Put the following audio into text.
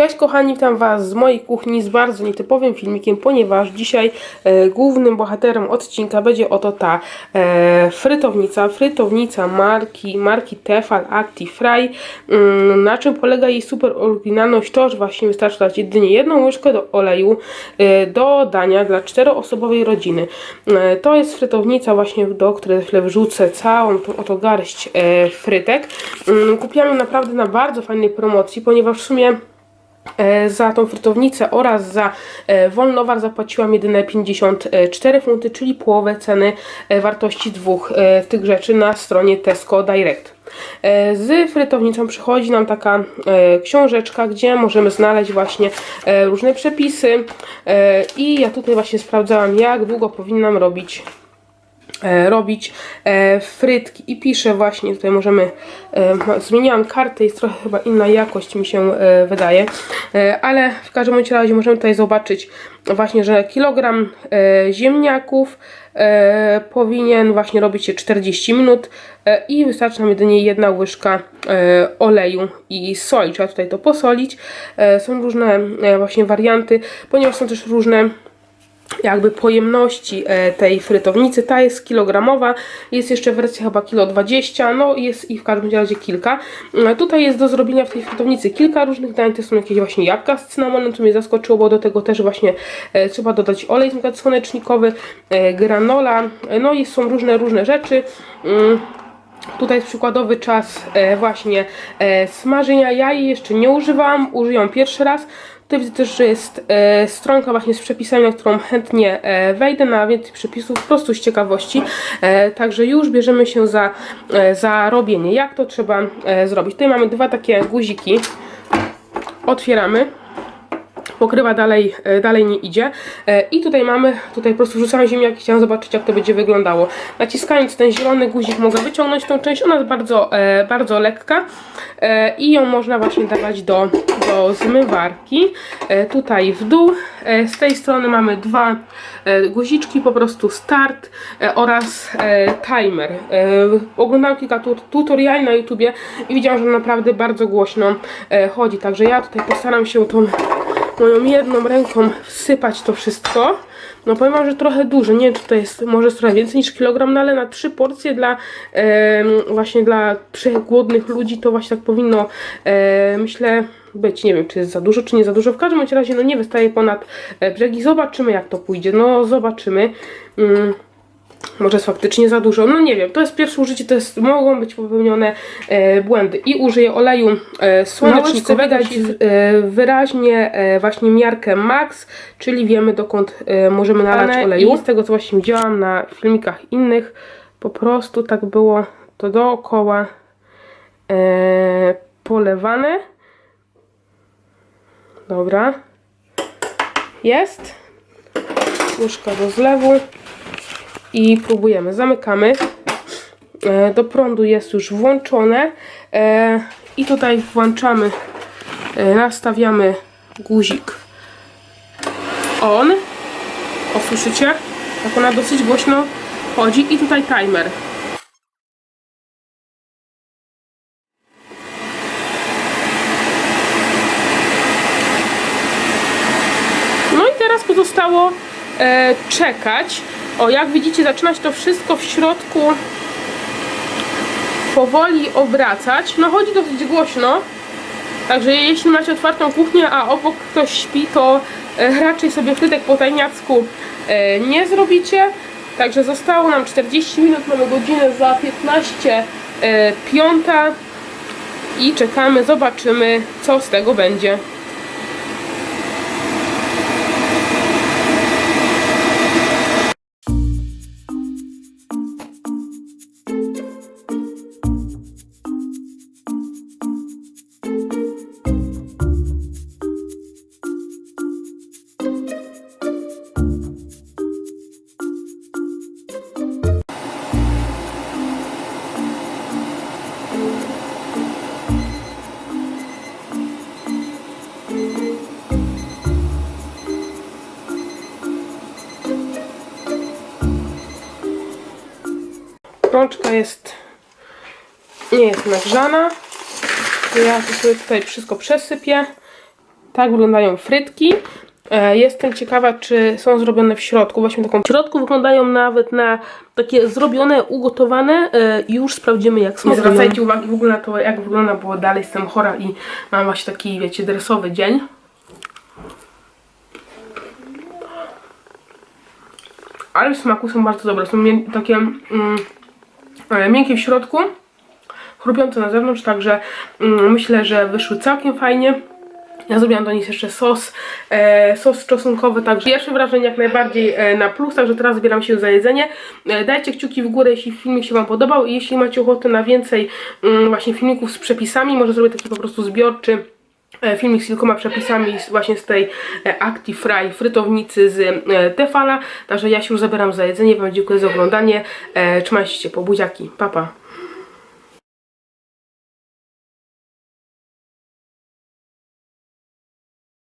Cześć kochani, witam Was z mojej kuchni z bardzo nietypowym filmikiem, ponieważ dzisiaj e, głównym bohaterem odcinka będzie oto ta e, frytownica, frytownica marki, marki Tefal ActiFry. Mm, na czym polega jej super oryginalność? To, że właśnie wystarczy dać jedynie jedną łyżkę do oleju e, do dania dla czteroosobowej rodziny. E, to jest frytownica właśnie, do której chwilę wrzucę całą tą oto garść e, frytek. Mm, kupiłam ją naprawdę na bardzo fajnej promocji, ponieważ w sumie Za tą frytownicę oraz za e, wolnowar zapłaciłam jedyne 54 funty, czyli połowę ceny e, wartości dwóch e, tych rzeczy na stronie Tesco Direct. E, Z frytownicą przychodzi nam taka e, książeczka, gdzie możemy znaleźć właśnie e, różne przepisy e, i ja tutaj właśnie sprawdzałam jak długo powinnam robić e, robić e, frytki. I piszę właśnie, tutaj możemy, e, ma- zmieniłam kartę, jest trochę chyba inna jakość mi się e, wydaje, e, ale w każdym razie możemy tutaj zobaczyć właśnie, że kilogram e, ziemniaków e, powinien właśnie robić się 40 minut e, i wystarczy nam jedynie jedna łyżka e, oleju i soli, trzeba tutaj to posolić, e, są różne e, właśnie warianty, ponieważ są też różne jakby pojemności e, tej frytownicy. Ta jest kilogramowa, jest jeszcze wersja chyba kilo 20, no jest i w każdym razie kilka. E, Tutaj jest do zrobienia w tej frytownicy kilka różnych dań, to są jakieś właśnie jabłka z cynamonem, co mnie zaskoczyło, bo do tego też właśnie e, trzeba dodać olej na słonecznikowy, granola, no i są różne, różne rzeczy. Mm. Tutaj jest przykładowy czas właśnie smażenia. Ja jej jeszcze nie używałam, użyłam pierwszy raz. Tutaj widzę też, że jest e, stronka właśnie z przepisami, na którą chętnie e, wejdę na więcej przepisów, po prostu z ciekawości. E, także już bierzemy się za, e, za robienie. Jak to trzeba e, zrobić? Tutaj mamy dwa takie guziki. Otwieramy pokrywa dalej, e, dalej nie idzie. E, I tutaj mamy, tutaj po prostu wrzucam ziemniaki, chciałam zobaczyć jak to będzie wyglądało. Naciskając ten zielony guzik mogę wyciągnąć tą część, ona jest bardzo, e, bardzo lekka i ją można właśnie dawać do, do zmywarki. Tutaj w dół, z tej strony mamy dwa guziczki, po prostu start oraz timer. Oglądałam kilka tu, tutoriali na YouTubie i widziałam, że naprawdę bardzo głośno chodzi, także ja tutaj postaram się tą moją jedną ręką wsypać to wszystko. No powiem wam, że trochę dużo, nie to jest może trochę więcej niż kilogram, no ale na trzy porcje dla em, właśnie dla trzech głodnych ludzi to właśnie tak powinno e, myślę być. Nie wiem czy jest za dużo, czy nie za dużo. W każdym razie no nie wystaje ponad e, brzegi. Zobaczymy jak to pójdzie. No zobaczymy. Mm. Może jest faktycznie za dużo, no nie wiem, to jest pierwsze użycie, to jest, mogą być popełnione e, błędy. I użyję oleju e, słonecznikowego, e, wyraźnie e, właśnie miarkę max, czyli wiemy dokąd e, możemy nalać oleju. I z tego co właśnie widziałam na filmikach innych, po prostu tak było to dookoła e, polewane. Dobra. Jest. Łyżka do zlewu i próbujemy. Zamykamy. E, Do prądu jest już włączone E, i tutaj włączamy, e, nastawiamy guzik on. O, słyszycie? Jak ona dosyć głośno chodzi i tutaj timer. No i teraz pozostało e, czekać. O, jak widzicie, zaczyna się to wszystko w środku powoli obracać. No chodzi dosyć głośno. Także jeśli macie otwartą kuchnię, a obok ktoś śpi, to e, raczej sobie frytek po tajniacku e, nie zrobicie. Także zostało nam 40 minut, mamy godzinę za 15 e, piąta i czekamy, zobaczymy co z tego będzie. Rączka jest nie jest nagrzana. Ja to sobie tutaj wszystko przesypię. Tak wyglądają frytki. E, Jestem ciekawa, czy są zrobione w środku. Właśnie taką w środku wyglądają nawet na takie zrobione, ugotowane. E, i Już sprawdzimy, jak smakują. Nie zwracajcie uwagi w ogóle na to, jak wygląda, bo dalej jestem chora i mam właśnie taki, wiecie, dresowy dzień. Ale w smaku są bardzo dobre. Są takie mm, e, miękkie w środku, chrupiące na zewnątrz, także mm, myślę, że wyszły całkiem fajnie. Ja zrobiłam do nich jeszcze sos, e, sos czosnkowy, także pierwsze wrażenie jak najbardziej e, na plus, także teraz zabieram się za jedzenie. E, dajcie kciuki w górę, jeśli filmik się Wam podobał i jeśli macie ochotę na więcej mm, właśnie filmików z przepisami, może zrobię taki po prostu zbiorczy filmik z kilkoma przepisami właśnie z tej e, Active Fry frytownicy z e, Tefala, także ja się już zabieram za jedzenie, Wam dziękuję za oglądanie, e, trzymajcie się po buziaki, pa pa.